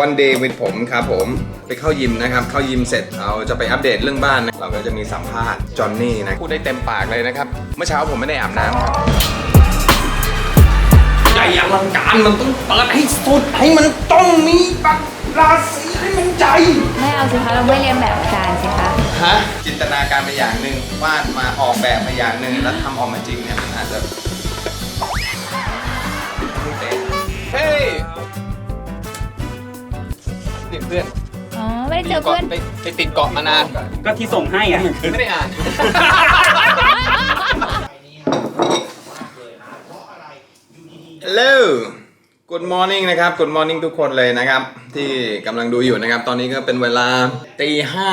วันเดย์วิดผมครับผมไปเข้ายิมนะครับ เข้ายิมเสร็จเราจะไปอัปเดตเรื่องบ้านนะเราก็จะมีสัมภาษณ์จอห์นนี่นะพูดได้เต็มปากเลยนะครับ เมื่อเช้าผมไม่ได้อาบน้ำครับใหญ่อลังการมันต้องเปิดให้สุดให้มันต้องมีแบบราศีให้มันใจ ไม่เอาสิคะเราไม่เรียนแบบอาจารย์สิคะฮะจินตนาการไปอย่างหนึ่งวาดมาออกแบบมาอย่างหนึ่งแล้วทำออกมาจริงเนี่ยมันอาจจะ เพื่อนอ๋อไม่ได้เจอเพื่อน ไปไปติดเกาะมานาน ก็ที่ส่งให้อะ ไม่ได้อ่าน Hello Good morning นะครับ Good morning ทุกคนเลยนะครับ ที่กำลังดูอยู่นะครับ ตอนนี้ก็เป็นเวลาตีห้า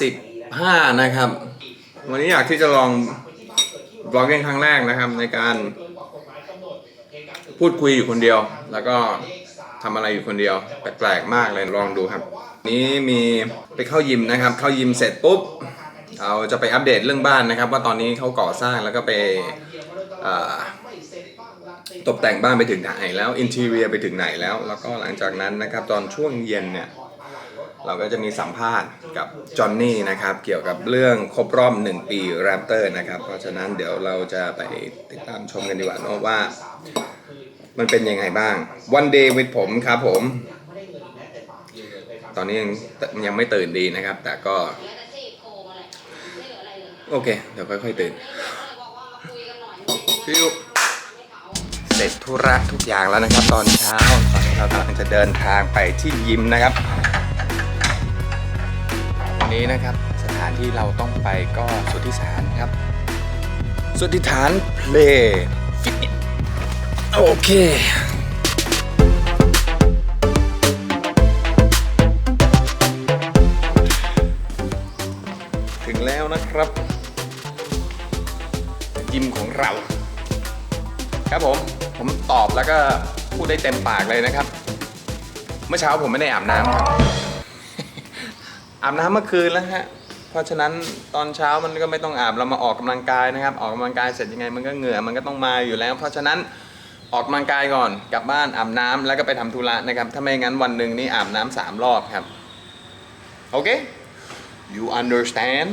สิบห้านะครับ วันนี้อยากที่จะลองบล็อกเองครั้งแรกนะครับ ในการพูดคุยอยู่คนเดียว แล้วก็ ทำอะไรอยู่คนเดียว แปลกๆมากเลยลองดูครับ นี้มีไปเข้ายิมนะครับ เข้ายิมเสร็จปุ๊บเราจะไปอัปเดตเรื่องบ้านนะครับ ว่าตอนนี้เขาก่อสร้างแล้วก็ไปตกแต่งบ้านไปถึงไหนแล้วอินทีเรียไปถึงไหนแล้ว แล้วก็หลังจากนั้นนะครับ ตอนช่วงเย็นเนี่ยเราก็จะมีสัมภาษณ์กับจอห์นนี่นะครับ เกี่ยวกับเรื่องครบรอบ1ปีแรปเตอร์นะครับ เพราะฉะนั้นเดี๋ยวเราจะไปติดตามชมกันดีกว่าเนอะว่า มันเป็นยังไงบ้าง One Day with ผมครับผม ตอนนี้ยังยังไม่ตื่นดีนะครับ แต่ก็ โอเค เดี๋ยวค่อยๆตื่นฟิวเสร็จธุระทุกอย่างแล้วนะครับ ตอนเช้าตอนนี้เรากำลังจะเดินทางไปที่ยิมนะครับ วันนี้นะครับสถานที่เราต้องไปก็สุทธิสารครับ สุทธิฐานเพลย์ฟิตเนส โอเคถึงแล้วนะครับ ยิมของเรา ครับผม ผมตอบแล้วก็พูดได้เต็มปากเลยนะครับ เมื่อเช้าผมไม่ได้อาบน้ำครับ อาบน้ำเมื่อคืนแล้วฮะ เพราะฉะนั้นตอนเช้ามันก็ไม่ต้องอาบเรามาออกกำลังกายนะครับ ออกกำลังกายเสร็จยังไงมันก็เหงื่อมันก็ต้องมาอยู่แล้ว เพราะฉะนั้น ออกกำลังกายก่อนกลับบ้านอาบน้ำแล้วก็ไปทำธุระนะครับ ถ้าไม่งั้นวันหนึ่งนี่อาบน้ำสามรอบครับ โอเค you understand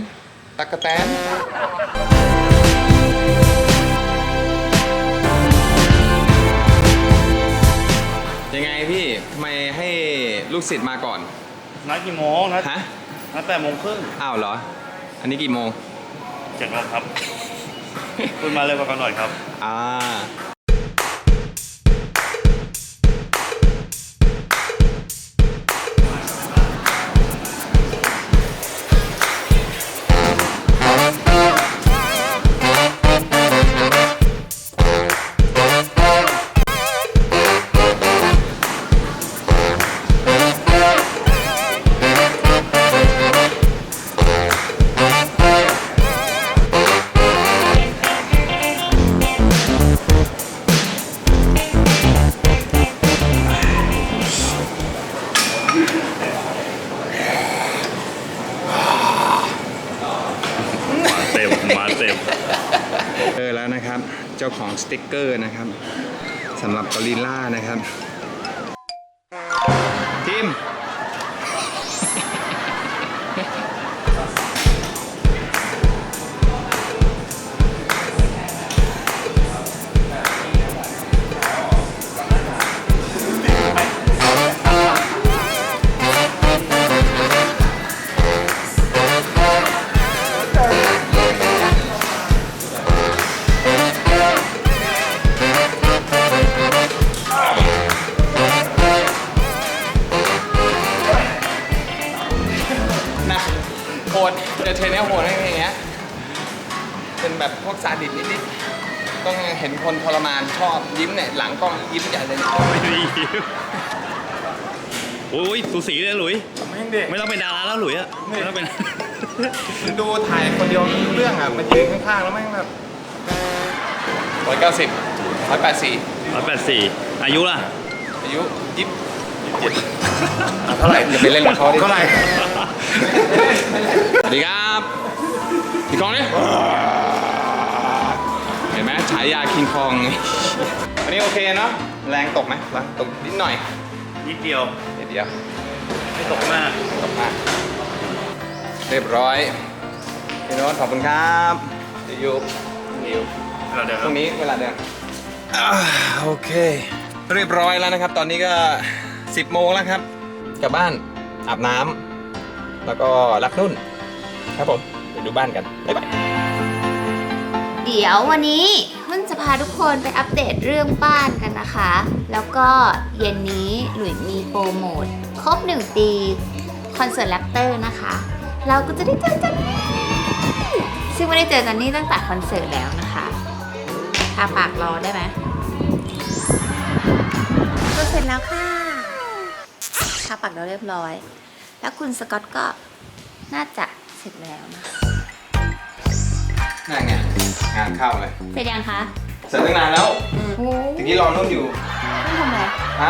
ตักกะแตนยังไงพี่ทำไมให้ลูกศิษย์มาก่อน นัดกี่โมงนัดฮะนัดแปดโมงครึ่งอ้าวเหรอ อันนี้กี่โมงเจ็ดโมงครับ คุณมาเร็วกว่ากันหน่อยครับ อ่า เต็มเจอแล้วนะครับ เจ้าของสติกเกอร์นะครับสำหรับกอริลล่านะครับ ยิ้มเนี่ยหลังกล้องยิ้มใหญ่เลยไม่ได้ยิ้มโอ้ยสูสีเลยหลุย แม่งเด็กไม่ต้องเป็นดาราแล้วหลุยอะไม่ต้องเป็นดูถ่ายคนเดียวรู้เรื่องอะมันยืนข้างๆแล้วแม่งแบบร้อยเก้าสิบร้อยแปดสี่ร้อยแปดสี่อายุล่ะ อายุยี่สิบเจ็ดเท่าไหร่จะไปเล่นกับเขาดิเท่าไหร่สวัสดีครับพี่คองเนี่ยเห็นไหมฉายาคิงคองวั นนี้โอเคเนาะแรงตกไหมแรงตกนิดหน่อยนิดเดียวนิดเดียวไม่ตกมากตกมากเรียบร้อยพี่โน้ตขอบคุณครับจะอยู่นิวเราเดี๋ยวพรุ่งนี้เวลาเดินอ่าโอเค เรียบร้อยแล้วนะครับ ตอนนี้ก็ 10โมงแล้วครับกลับบ้านอาบน้ำแล้วก็รักนุ่น ครับผมไปดูบ้านกันบ๊ายบายเดี๋ยววันนี้มันจะ พาทุกคนไปอัปเดตเรื่องบ้านกันนะคะ แล้วก็เย็นนี้หลุยมีโปรโมทครบ1ปีคอนเสิร์ตแรปเตอร์นะคะ เราก็จะได้เจอกันนี่ซึ่งไม่ได้เจอกันนี่ตั้งแต่คอนเสิร์ตแล้วนะคะทาปากรอได้ไหมก็เสร็จแล้วค่ะทาปากเราเรียบร้อย แล้วคุณสกอตก็น่าจะเสร็จแล้วนะคะนั่นไงงานเข้าเลย เสร็จยังคะ เสร็จตั้งนานแล้วโอ้ทีนี้รอนุ่นอยู่ไม่ทำอะไรฮะ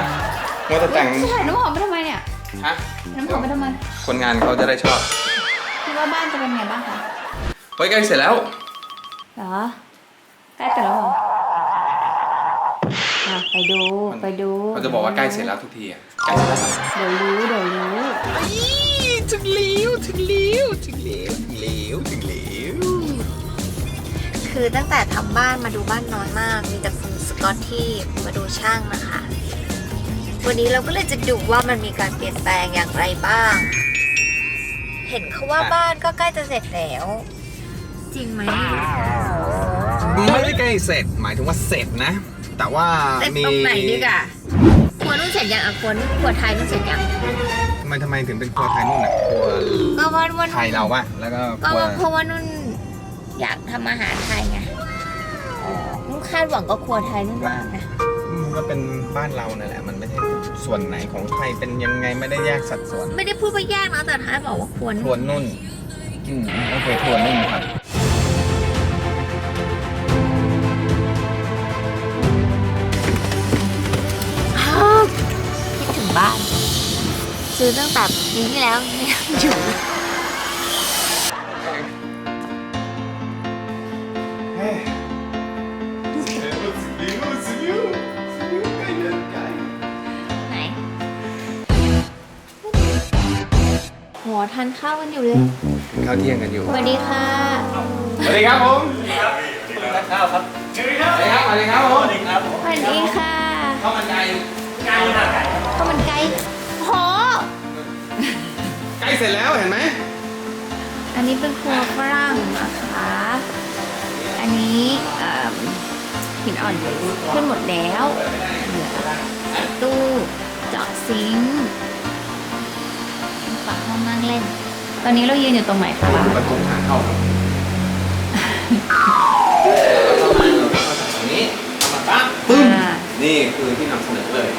มัวแต่แต่ง จะถ่ายน้ำหอมไปทำไมเนี่ยฮะ น้ำหอมไปทำไมคนงานเขาจะได้ชอบ คิดว่าบ้านจะเป็นไงบ้างคะเฮ้ยใกล้เสร็จแล้ว เหรอใกล้เสร็จแล้วเหรออะไปดูไปดูเขาจะบอกว่าใกล้เสร็จแล้วทุกทีอะใกล้เสร็จแล้วเดี๋ยวรู้เดี๋ยวรู้ ถึงแล้วถึงแล้วถึงแล้วถึงแล้วถึงแล้ว คือตั้งแต่ทำบ้านมาดูบ้านน้อยมาก มีแต่คุณสกอตที่มาดูช่างนะคะ วันนี้เราก็เลยจะดูว่ามันมีการเปลี่ยนแปลงอย่างไรบ้าง เห็นเขาว่าบ้านก็ใกล้จะเสร็จแล้ว จริงไหมไม่ได้ใกล้เสร็จ หมายถึงว่าเสร็จนะ แต่ว่าเสร็จมีตรงไหนดีกะควรนุ่นเสร็จยังอะควรควรไทยนุ่นเสร็จยังทำไมทำไมถึงเป็นครัวไทยนู่นน่ะครัวก็ว่าว่าไทยเราปะแล้วก็คก็รัวว่าเพราะว่านุ่น อยากทำอาหารไทยไงนุ่นคาดหวังก็ครัวไทยนุ่นมากนะมันก็เป็นบ้านเรานั่นแหละ มันไม่ใช่ส่วนไหนของไทยเป็นยังไงไม่ได้แยกสัดส่วน ไม่ได้พูดไปแยกนะแต่ท้ายบอกว่าควรครัวนุ่นอืมโอเคครัวนุ่นครับคิดถึงบ้าน ซื้อตั้งแต่ปีที่แล้วยังอยู่ ทานข้าวกันอยู่เลย ข้าวเที่ยงกันอยู่ สวัสดีค่ะ สวัสดีครับผมข้าวครับสวัสดีครับ สวัสดีครับผมสวัสดีครับสวัสดีค่ะข้าวมันไก่ไก่นะไก่ข้าวมันไก่โหใกล้เสร็จแล้วเห็นไหม อันนี้เป็นครัวฝรั่งนะคะ อันนี้เอิ่มหินอ่อนขึ้นหมดแล้วเหลือตู้เจาะซิงค์ ฝาห้องนั่งเล่น ตอนนี้เรายืนอยู่ตรงไหนคะ ประตูทางเข้าครับเข้ามาเราเข้าจากตรงนี้เข้ามาปั๊บปึ้ม อ่า นี่คือที่นำเสนอเลย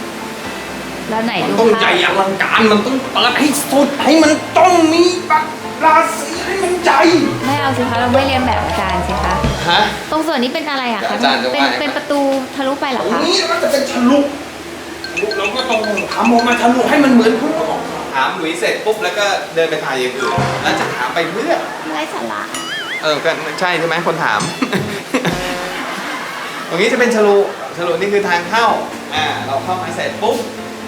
แล้วไหนมันดูต้องภาใจพอลังการ มันต้องเปิดให้สุด ให้มันต้องมีแบบราศีให้มันใจไม่เอาสิคะ เราไม่เรียนแบบอาจารย์สิคะ ฮะ ตรงส่วนนี้เป็นอะไรอะคะเดี๋ยวอาจารย์จะเป็นว่าเป็นประตูทะลุไปเหรตอรงคะ นี้มันจะเป็นทะลุเราก็ต้องทำออกมาทะลุให้มันเหมือนพุ่งออก ถามหลุยเสร็จปุ๊บแล้วก็เดินไปถ่ายอย่างอื่นแล้วจะถามไปเพื่อไร้สาระเออก็ใช่ใช่ไหมคนถาม ตรงนี้จะเป็นฉลุฉลุนี่คือทางเข้าอ่าเราเข้ามาเสร็จปุ๊บ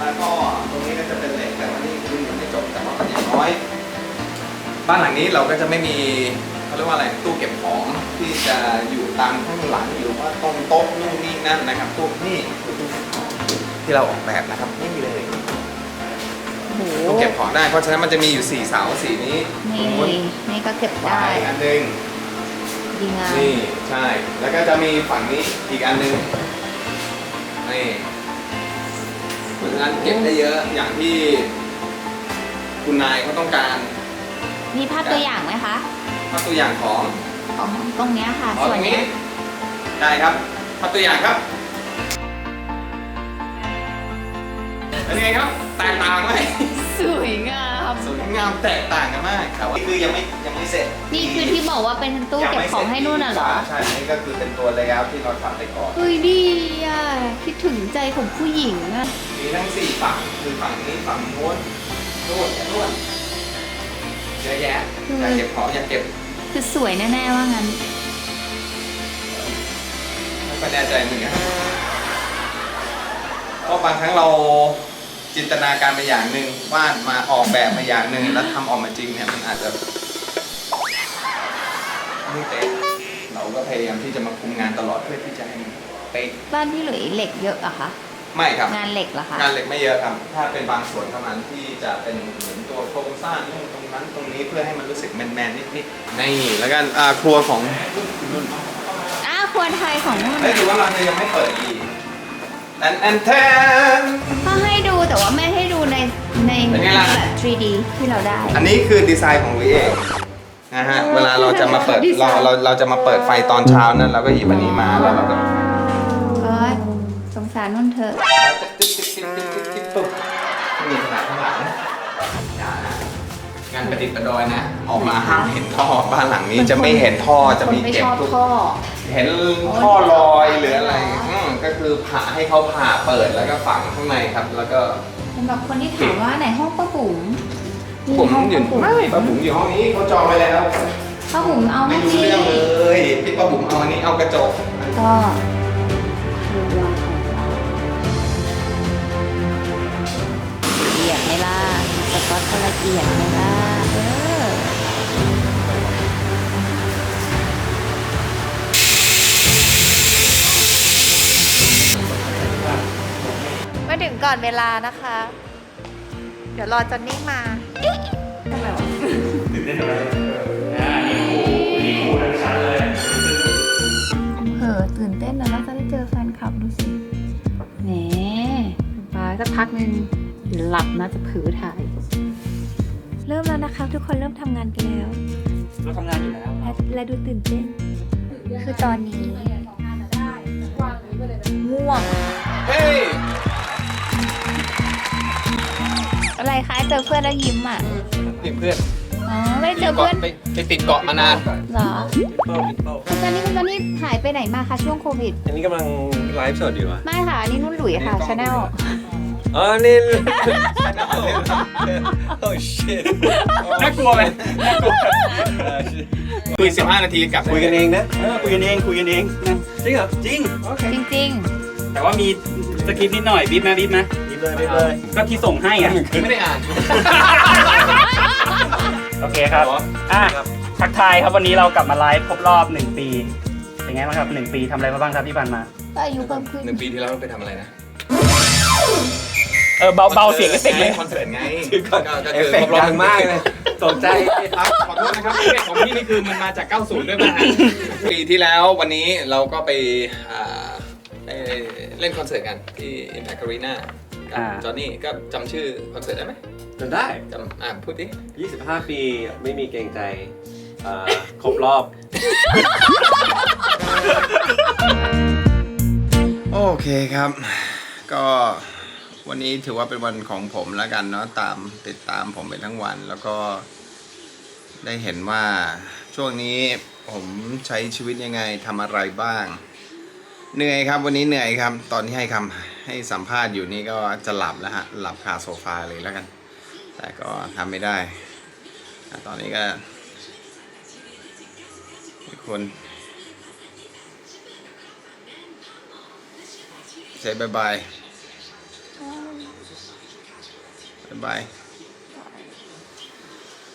แล้วก็ตรงนี้ก็จะเป็นเหล็กแต่ว่านี่คือยังไม่จบแต่ว่ามันอย่างน้อย บ้านหลังนี้เราก็จะไม่มีเขาเรียกว่าอะไรตู้เก็บของที่จะอยู่ตามข้างหลังหรือว่าตรงโต๊ะนู่นนี่นั่นนะครับตู้นี่คือตู้เก็บของที่เราออกแบบนะครับไม่มีเลยโอ้โห ตู้เก็บของได้เพราะฉะนั้นมันจะมีอยู่สี่เสาสีนี้ตรนี่งนู้นนี่ก็เก็บขวาได้ อีกอันหนึ่งดีงามนี่ใช่ แล้วก็จะมีฝั่งนี้อีกอันหนึงนี่เพราะฉะนั้นเก็บได้เยอะอย่างที่คุณนายเขาต้องการมีภาพตัวอย่างไหมคะ ภาพตัวอย่างของของตรงเนี้ยค่ะ อ๋อส่วตนรงเนี้นี้ย ได้ครับภาพตัวอย่างครับ เป็นไงครับ แตกต่างไหมสวยงาม สวยงามแตกต่างกันมากแต่ว่านี่คือยังไม่ยังไม่เสร็จนี่คือที่บอกว่าเป็นตู้เก็บของให้นุ่นน่ะเหรอ ใช่นี่ก็คือเป็นตัวเลเยอร์ที่เราทำไปก่อน เฮ้ยดีอะคิดถึงใจของผู้หญิงอะมีทั้งสี่ฝั่งคือฝั่งนี้ฝั่งโน้นโน่นโน่นเยอะแยะอยากเก็บของอยากเก็บ คือสวยแน่ๆว่างั้นไม่ค่อยแน่ใจเหมือนกันเพราะบางครั้งเรา จินตนาการมาอย่างหนึ่งวาดมาออกแบบมาอย่างหนึ่งแล้วทำออกมาจริงเนี่ยมันอาจจะไม่เป๊ะเราก็พยายามที่จะมาคุมงานตลอดเพื่อที่จะให้มันเป๊ะบ้านพี่หลุยเหล็กเยอะอะคะไม่ครับ งานเหล็กเหรอคะงานเหล็กไม่เยอะครับ ถ้าเป็นบางส่วนเท่านั้นที่จะเป็นเหมือนตัวโครงสร้างนู่นตรงนั้นตรงนี้เพื่อให้มันรู้สึกแมนๆนิดๆนี่แล้วกันอ่าครัวของนุ่นอ้าวครัวไทยของนุ่นเฮ้ยหรือว่าเราจะยังไม่เปิดอีก แอนแอนแทนเขาให้ดูแต่ว่าไม่ให้ดูในในเป็นไงล่ะ แบบ 3D ที่เราได้ อันนี้คือดีไซน์ของลุยเองนะฮะ เวลาเราจะมาเปิดดีไซเราน์ เราเราจะมาเปิดไฟตอนเช้านั้นเราก็หยิบอันนี้มาแล้วเราก็เอ้ยสงสารนุ่นเถอะปุ๊บมีขนาดข้างหลังอย่านะ งานประดิษฐ์ประดอยนะ ออกมาห้ามเห็นท่อบ้านหลังนี้จะไม่เห็นท่อจะมีคนไม่เก็ชบอบทุกท่อ เห็นท่อลอยหรืออะไรอืมก็คือผ่าให้เขาผ่าเปิดแล้วก็ฝังข้างในครับ แล้วก็สำหรับคนที่ถามว่าไหนห้องป้าบุ๋มผมห้องอยู่ป้าบุ๋มไม่ป้าบุ๋มอยู่ห้องนี้เขาจองไว้แล้วป้าบุ๋มเอาไม่เมื่อรู้กี้เรื่องเลยพี่ป้าบุ๋มเอาอันนี้เอากระจกก็ครัวของเราละเอียดไหมล่ะสก๊อตก็ละเอียดไหมล่ะ ก่อนเวลานะคะ เดี๋ยวรอจอนนี่มาทำไมวะเผลอตื่นเต้นนะแล้วจะได้เจอแฟนคลับดูสิแหมไปสักพักหนึ่งหลับนะจะผือถ่าย เริ่มแล้วนะคะ ทุกคนเริ่มทำงานกันแล้ว เราทำงานอยู่แล้ว และและดูตื่นเต้น คือตอนนี้ง่วง เฮ้ย อะไรคะเจอเพื่อนแล้วยิ้มอะนี่เพื่อนอ๋อไม่ได้เจอเพื่อนไปไปติดเกาะมานานเหรอคุณจอนนี่คุณจอนนี่หายไปไหนมาคะช่วงโควิด อันนี้กำลังไลฟ์สดอยู่อะไม่ค่ะอันนี่นุ่นหลุยค่ะชาแนลอ๋อนี่โอ้ shit น่ากลัวไหมน่ากลัวคุย15 นาทีกลับคุยกันเองนะเออคุยกันเองคุยกันเองนะจริงเหรอจริงโอเคจริงแต่ว่ามีสคริปต์นิดหน่อยบีบไหมบีบไหมรีบ เลยรีบเลยก็ที่ส่งให้อะไม่ได้อ่าน โอเคครับอะทักทายครับวันนี้เรากลับมาไลฟ์ครบรอบ1ปี เป็นไงบ้างครับ1ปีทำอะไรมาบ้างครับที่ผ่านมาๆก็อายุเพิ่มขึ้นหนึ่งปีที่แล้วไปทำอะไรนะเออเบาเบาเสียงเอฟเฟกต์เลยคอนเสิร์ตไงก็ก็เอคืฟอเฟกต์ดังมากเลยตกใจครับขอโทษนะครับเอฟเฟกต์ของพี่นี่คือมันมาจาก 90 ด้วยป่ะฮะปีที่แล้ววันนี้เราก็ไปอ่าไปเล่นคอนเสิร์ตกันที่ Impact Arena กับอ่า จอห์นนี่ก็จำชื่อคอนเสิร์ตได้ไหมจนได้ จำอ่าพูดดิ 25 ปีไม่มีเกรงใจเอ่อครบรอบ โอเคครับ ก็วันนี้ถือว่าเป็นวันของผมแล้วกันเนาะตามติดตามผมไปทั้งวัน แล้วก็ได้เห็นว่าช่วงนี้ผมใช้ชีวิตยังไงทำอะไรบ้าง เหนื่อยครับ วันนี้เหนื่อยครับ ตอนที่ให้คำ ให้สัมภาษณ์อยู่นี่ก็จะหลับแล้วฮะ หลับคาโซฟาเลยแล้วกัน แต่ก็ทำไม่ได้ ตอนนี้ก็คนเซบายบายบายบาย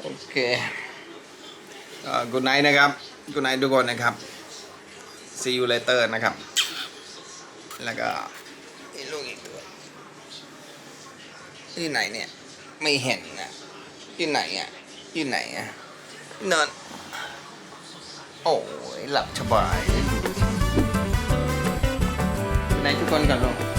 โอเคเอ่อ good night นะครับ good night ทุกคนนะครับ see you later นะครับ แล้วก็ ลูกอีกด้วที่ไหนเนี่ย ไม่เห็นนะที่ไหนอะที่ไหนอะนอนโอ้ยหลับสบายไหนทุกคนกันลง